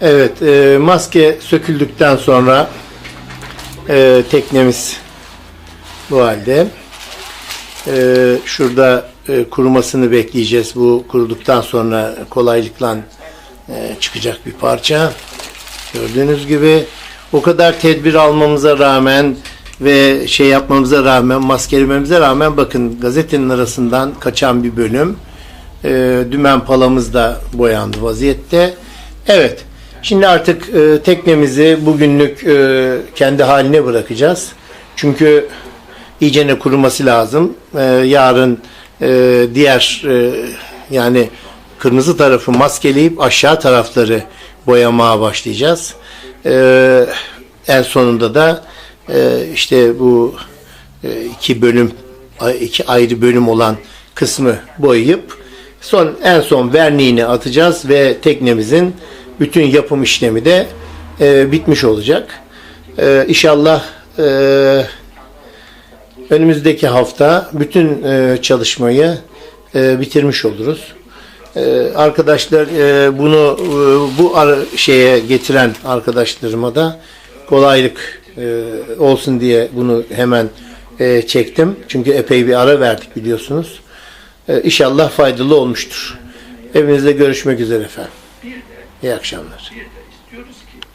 Evet, e, maske söküldükten sonra e, teknemiz bu halde. E, şurada e, kurumasını bekleyeceğiz. Bu kuruduktan sonra kolaylıkla e, çıkacak bir parça. Gördüğünüz gibi o kadar tedbir almamıza rağmen ve şey yapmamıza rağmen, maskelememize rağmen bakın gazetenin arasından kaçan bir bölüm. E, dümen palamız da boyandı vaziyette. Evet. Şimdi artık e, teknemizi bugünlük e, kendi haline bırakacağız. Çünkü iyicene kuruması lazım. E, yarın e, diğer e, yani kırmızı tarafı maskeleyip aşağı tarafları boyamaya başlayacağız. E, en sonunda da e, işte bu e, iki bölüm iki ayrı bölüm olan kısmı boyayıp son en son verniğini atacağız ve teknemizin bütün yapım işlemi de e, bitmiş olacak. E, inşallah e, önümüzdeki hafta bütün e, çalışmayı e, bitirmiş oluruz. E, arkadaşlar e, bunu e, bu şeye getiren arkadaşlarıma da kolaylık e, olsun diye bunu hemen e, çektim. Çünkü epey bir ara verdik biliyorsunuz. E, inşallah faydalı olmuştur. Evinizde görüşmek üzere efendim. İyi akşamlar. Bir de istiyoruz ki